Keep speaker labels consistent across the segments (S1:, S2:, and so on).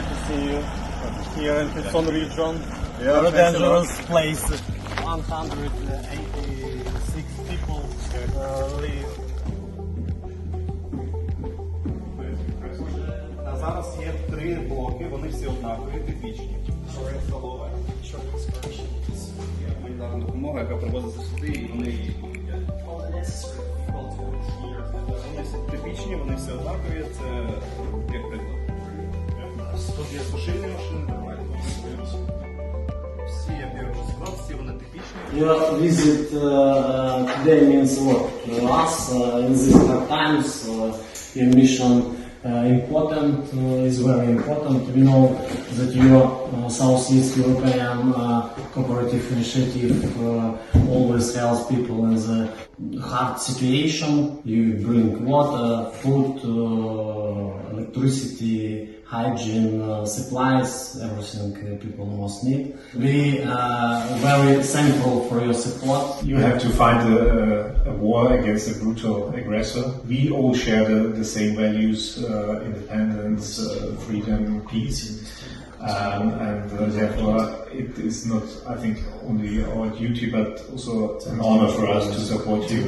S1: glad to see you here in Kherson region.
S2: Yeah,
S1: Very dangerous place. 186 people uh, live.
S2: Зараз є три блоки, вони всі однакові, типічні. Столова. Гуманітарна допомога, яка привозиться сюди, і вони її. Вони всі типічні, вони всі однакові, це як приклад. Тут є сушильні машини, давайте. Всі, як я вже сказав, всі вони типічні.
S3: Your visit uh, today means a lot to us uh, in these hard times. Uh, your mission uh, important uh, is very important. We know that your uh, Southeast European uh, cooperative initiative uh, always helps people in the hard situation. You bring water, food, uh, electricity, hygiene, uh, supplies, everything uh, people must need. We are very thankful for your support.
S4: You have to fight a, a war against a brutal aggressor. We all share the, the same values, uh, independence, uh, freedom, peace. Um, and uh, therefore, it is not, I think, only our duty, but also an honor for us to support you.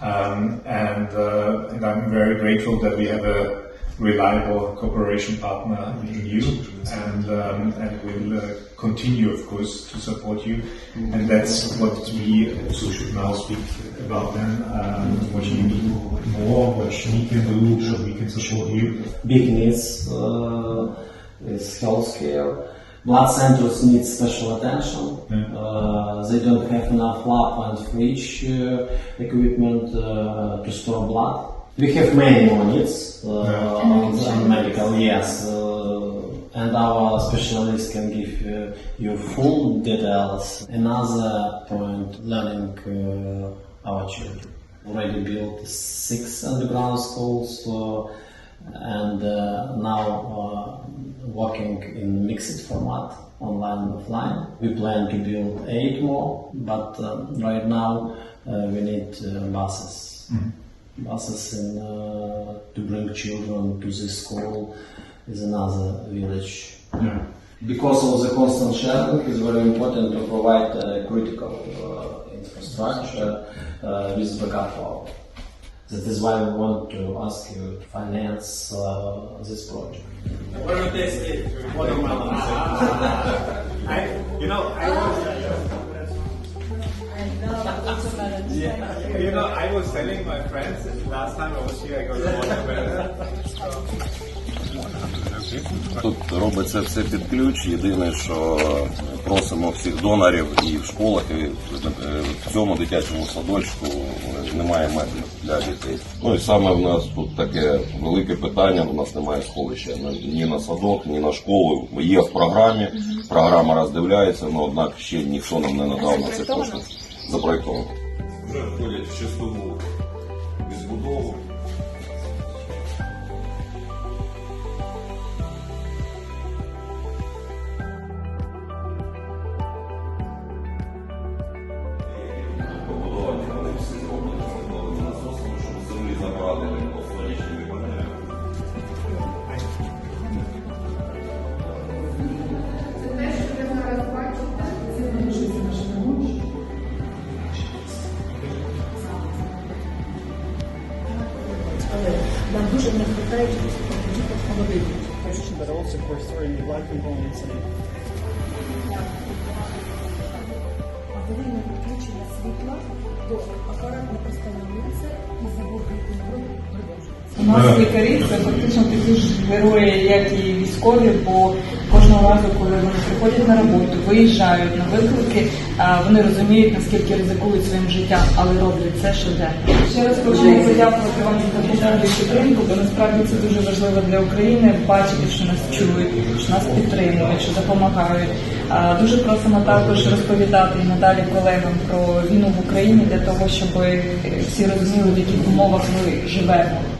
S4: Um, and, uh, and I'm very grateful that we have a reliable cooperation partner in you, and um, and we'll uh, continue, of course, to support you. And that's what we also should now speak about then. Um, what you need more, what we can do, so we can support you.
S3: Big uh, is healthcare. Blood centers need special attention. Uh, they don't have enough lab and fridge uh, equipment uh, to store blood. We have many more needs uh, on medical, yes. Uh, and our specialists can give uh, you full details. Another point, learning uh, our children. Already built six underground schools uh, and uh, now uh, working in mixed format, online and offline. We plan to build eight more, but um, right now uh, we need uh, buses. Buses in, uh, to bring children to the school is another village. Because of the constant sharing, it's very important to provide critical uh, infrastructure with backup power. That is why we want to ask you to finance uh, this project.
S1: Very tasty watermelon. I, you know, I was, yeah, you know, I was telling my friends last time I was here, I got a watermelon.
S5: Тут робиться все під ключ. Єдине, що просимо всіх донорів і в школах, і в цьому дитячому садочку немає меблів для дітей. Ну і саме в нас тут таке велике питання. У нас немає сховища ні- ні на садок, ні на школу. Є в програмі. Програма роздивляється, але однак ще ніхто нам не надав на це кошти. Запроєктовано. Вже входять в чистову відбудову. все зроблено, зробили насос, тому що з землі забрали сонячні панелі. Це
S6: те, що ви зараз бачите, це вирішується наша ремонт.
S7: Але нам дуже не вистачає діток холодильник.
S1: But also for storing light components in it.
S7: Відключення світла апарат апаратне постановлення і заводи продовжується.
S8: У нас лікарі це фактично такі ж герої, як і військові, бо кожного разу, коли вони приходять на роботу, виїжджають на виклики, вони розуміють, наскільки ризикують своїм життям, але роблять це щоденно. Ще раз хочу подякувати вам за і підтримку, бо насправді це дуже важливо для України бачити, що нас чують, що нас підтримують, що допомагають. Дуже просимо також розповідати і надалі колегам про війну в Україні для того, щоб всі розуміли, в яких умовах ми живемо.